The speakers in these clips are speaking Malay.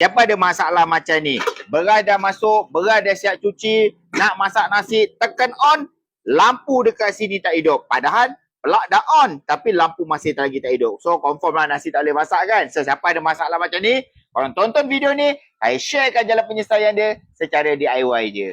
Siapa ada masalah macam ni? Beras dah masuk, beras dah siap cuci, nak masak nasi, tekan on, lampu dekat sini tak hidup. Padahal pelak dah on, tapi lampu masih lagi tak hidup. So confirm lah nasi tak boleh masak kan? So siapa ada masalah macam ni, korang tonton video ni, saya sharekan jalan penyelesaian dia secara DIY je.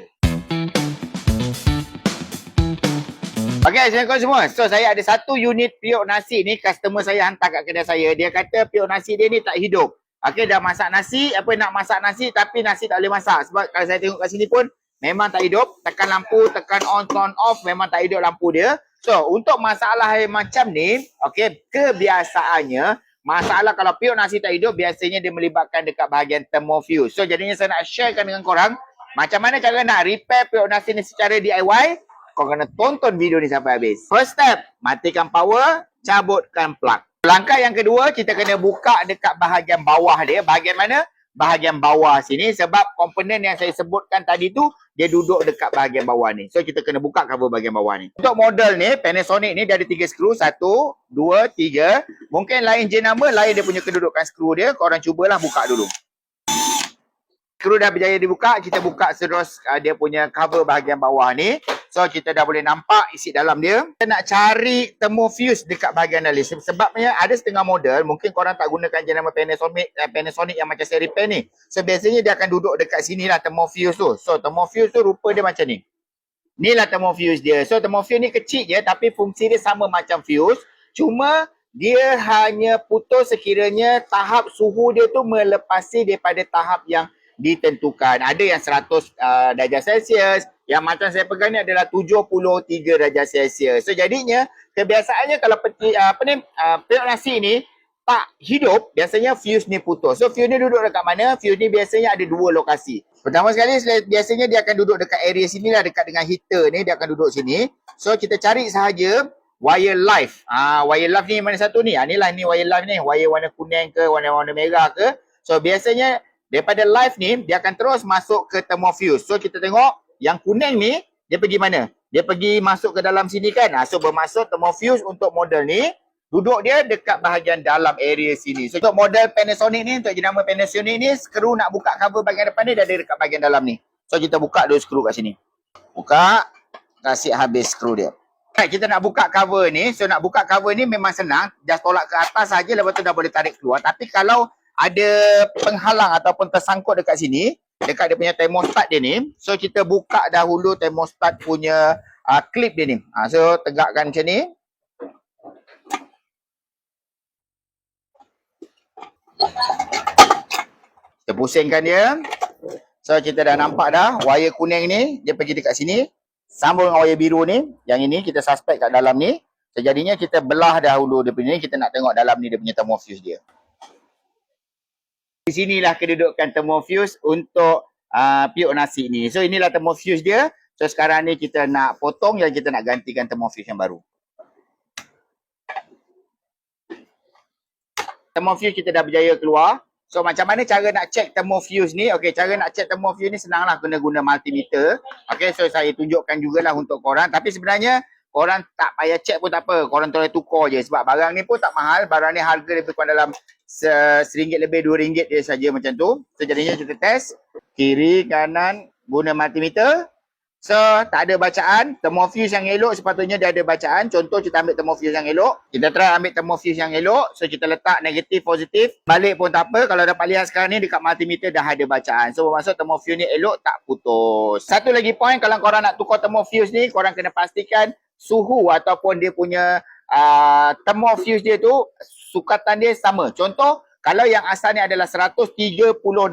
Okay, Assalamualaikum semua. So, saya ada satu unit piok nasi ni. Customer saya hantar kat kedai saya. Dia kata piok nasi dia ni tak hidup. Okay, dah masak nasi. Apa nak masak nasi tapi nasi tak boleh masak. Sebab kalau saya tengok kat sini pun memang tak hidup. Tekan lampu, tekan on, on, off. Memang tak hidup lampu dia. So, untuk masalah yang macam ni, okay, kebiasaannya, masalah kalau piok nasi tak hidup, biasanya dia melibatkan dekat bahagian thermofuse. So, jadinya saya nak sharekan dengan korang, macam mana cara nak repair piok nasi ni secara DIY, kau kena tonton video ni sampai habis. First step, matikan power, cabutkan plug. Langkah yang kedua, kita kena buka dekat bahagian bawah dia. Bahagian mana? Bahagian bawah sini sebab komponen yang saya sebutkan tadi tu dia duduk dekat bahagian bawah ni. So kita kena buka cover bahagian bawah ni. Untuk model ni, Panasonic ni dia ada tiga skru. Satu, dua, tiga. Mungkin lain jenama, lain dia punya kedudukan skru dia. Korang cubalah buka dulu. Skru dah berjaya dibuka, kita buka terus uh, dia punya cover bahagian bawah ni. So kita dah boleh nampak isi dalam dia. Kita nak cari thermofuse dekat bahagian dalam. Sebabnya ada setengah model, mungkin korang tak gunakan jenama Panasonic, eh, Panasonic yang macam saya repair ni. So biasanya dia akan duduk dekat sini lah thermofuse tu. So thermofuse tu rupa dia macam ni. Ni lah thermofuse dia. So thermofuse ni kecil je tapi fungsi dia sama macam fuse. Cuma dia hanya putus sekiranya tahap suhu dia tu melepasi daripada tahap yang ditentukan. Ada yang 100 uh, darjah Celsius, yang macam saya pegang ni adalah 73 darjah Celsius. So jadinya kebiasaannya kalau peti, uh, apa ni uh, periuk nasi ni tak hidup, biasanya fuse ni putus. So fuse ni duduk dekat mana? Fuse ni biasanya ada dua lokasi. Pertama sekali biasanya dia akan duduk dekat area sini lah dekat dengan heater ni dia akan duduk sini. So kita cari sahaja wire live. Ah wire live ni mana satu ni? Ah inilah ni wire live ni, wire warna kuning ke warna-warna merah ke. So biasanya Daripada live ni, dia akan terus masuk ke thermofuse. So kita tengok yang kuning ni, dia pergi mana? Dia pergi masuk ke dalam sini kan? Ha, so bermaksud thermofuse untuk model ni, duduk dia dekat bahagian dalam area sini. So untuk model Panasonic ni, untuk jenama Panasonic ni, skru nak buka cover bahagian depan ni, dia ada dekat bahagian dalam ni. So kita buka dulu skru kat sini. Buka, kasih habis skru dia. Right, kita nak buka cover ni. So nak buka cover ni memang senang. Just tolak ke atas saja lepas tu dah boleh tarik keluar. Tapi kalau ada penghalang ataupun tersangkut dekat sini dekat dia punya thermostat dia ni. So kita buka dahulu thermostat punya uh, clip dia ni. Uh, so tegakkan macam ni. Kita pusingkan dia. So kita dah nampak dah wire kuning ni. Dia pergi dekat sini. Sambung dengan wire biru ni. Yang ini kita suspect kat dalam ni. Jadinya kita belah dahulu dia punya ni. Kita nak tengok dalam ni dia punya thermofuse dia di sinilah kedudukan thermofuse untuk uh, piuk nasi ni. So inilah thermofuse dia. So sekarang ni kita nak potong dan kita nak gantikan thermofuse yang baru. Thermofuse kita dah berjaya keluar. So macam mana cara nak check thermofuse ni? Okay, cara nak check thermofuse ni senanglah kena guna multimeter. Okay, so saya tunjukkan jugalah untuk korang. Tapi sebenarnya korang tak payah check pun tak apa. Korang boleh tukar je sebab barang ni pun tak mahal. Barang ni harga lebih kurang dalam seringgit lebih dua ringgit dia saja macam tu. So jadinya kita test kiri kanan guna multimeter. So tak ada bacaan. Thermofuse yang elok sepatutnya dia ada bacaan. Contoh kita ambil thermofuse yang elok. Kita try ambil thermofuse yang elok. So kita letak negatif positif. Balik pun tak apa. Kalau dapat lihat sekarang ni dekat multimeter dah ada bacaan. So bermaksud thermofuse ni elok tak putus. Satu lagi point kalau korang nak tukar thermofuse ni korang kena pastikan suhu ataupun dia punya uh, thermofuse dia tu sukatan dia sama. Contoh, kalau yang asalnya adalah 130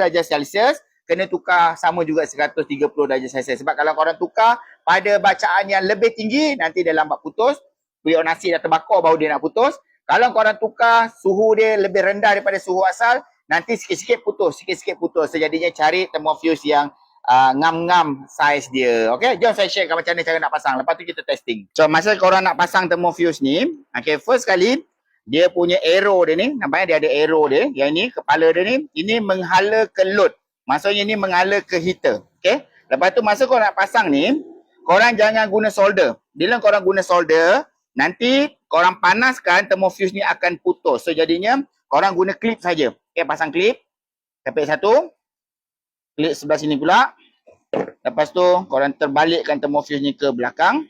darjah Celsius, kena tukar sama juga 130 darjah Celsius. Sebab kalau korang tukar pada bacaan yang lebih tinggi, nanti dia lambat putus. Periuk nasi dah terbakar baru dia nak putus. Kalau korang tukar suhu dia lebih rendah daripada suhu asal, nanti sikit-sikit putus, sikit-sikit putus. Sejadinya cari thermofuse yang uh, ngam-ngam size dia. Okay, jom saya share macam mana cara nak pasang. Lepas tu kita testing. So, masa korang nak pasang thermofuse ni, okay, first kali, dia punya arrow dia ni, nampaknya dia ada arrow dia. Yang ni, kepala dia ni, ini menghala ke load. Maksudnya ni menghala ke heater. Okay, lepas tu masa korang nak pasang ni, korang jangan guna solder. Bila korang guna solder, nanti korang panaskan thermofuse ni akan putus. So, jadinya korang guna clip saja. Okay, pasang clip. Kepek satu. Klik sebelah sini pula. Lepas tu korang terbalikkan thermofuse ni ke belakang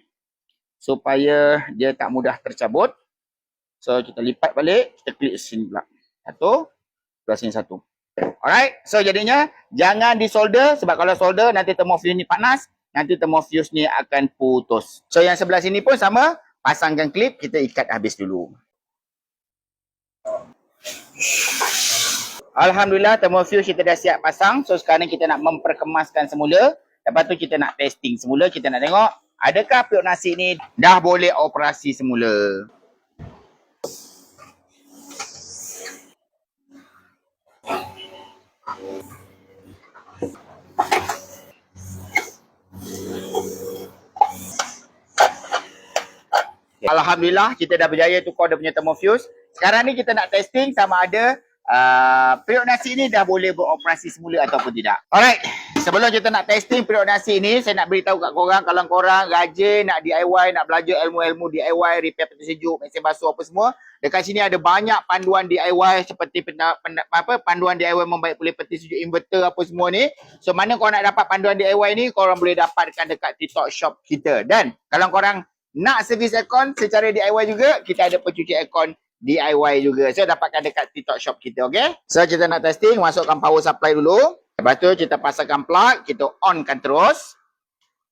supaya dia tak mudah tercabut. So kita lipat balik, kita klik sini pula. Satu, sebelah sini satu. Alright, so jadinya jangan disolder sebab kalau solder nanti thermofuse ni panas, nanti thermofuse ni akan putus. So yang sebelah sini pun sama, pasangkan klip, kita ikat habis dulu. Alhamdulillah thermofuse kita dah siap pasang. So sekarang kita nak memperkemaskan semula. Lepas tu kita nak testing semula. Kita nak tengok adakah periuk nasi ni dah boleh operasi semula. Alhamdulillah kita dah berjaya tukar dia punya thermofuse. Sekarang ni kita nak testing sama ada uh, periuk nasi ni dah boleh beroperasi semula ataupun tidak. Alright, sebelum kita nak testing periuk nasi ni, saya nak beritahu kat korang kalau korang rajin nak DIY, nak belajar ilmu-ilmu DIY, repair peti sejuk, mesin basuh apa semua, dekat sini ada banyak panduan DIY seperti penda, penda, apa panduan DIY membaik pulih peti sejuk inverter apa semua ni. So mana korang nak dapat panduan DIY ni, korang boleh dapatkan dekat TikTok shop kita. Dan kalau korang nak servis aircon secara DIY juga, kita ada pencuci aircon DIY juga. So dapatkan dekat TikTok shop kita, okay? So kita nak testing, masukkan power supply dulu. Lepas tu kita pasangkan plug, kita onkan terus.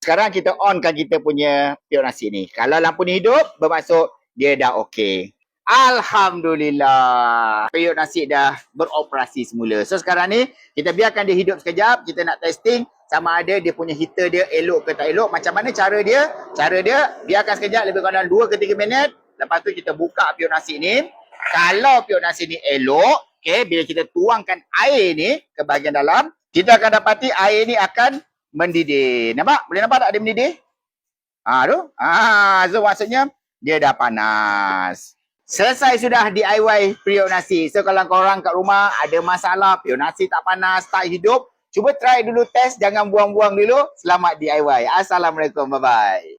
Sekarang kita onkan kita punya periuk nasi ni. Kalau lampu ni hidup, bermaksud dia dah okay. Alhamdulillah. Periuk nasi dah beroperasi semula. So sekarang ni, kita biarkan dia hidup sekejap. Kita nak testing sama ada dia punya heater dia elok ke tak elok. Macam mana cara dia? Cara dia, biarkan sekejap lebih kurang 2 ke 3 minit. Lepas tu kita buka periuk nasi ni. Kalau periuk nasi ni elok, okay, bila kita tuangkan air ni ke bahagian dalam, kita akan dapati air ni akan mendidih. Nampak? Boleh nampak tak dia mendidih? Ah, tu. Ah, so maksudnya dia dah panas. Selesai sudah DIY periuk nasi. So kalau korang kat rumah ada masalah, periuk nasi tak panas, tak hidup, cuba try dulu test, jangan buang-buang dulu. Selamat DIY. Assalamualaikum. Bye-bye.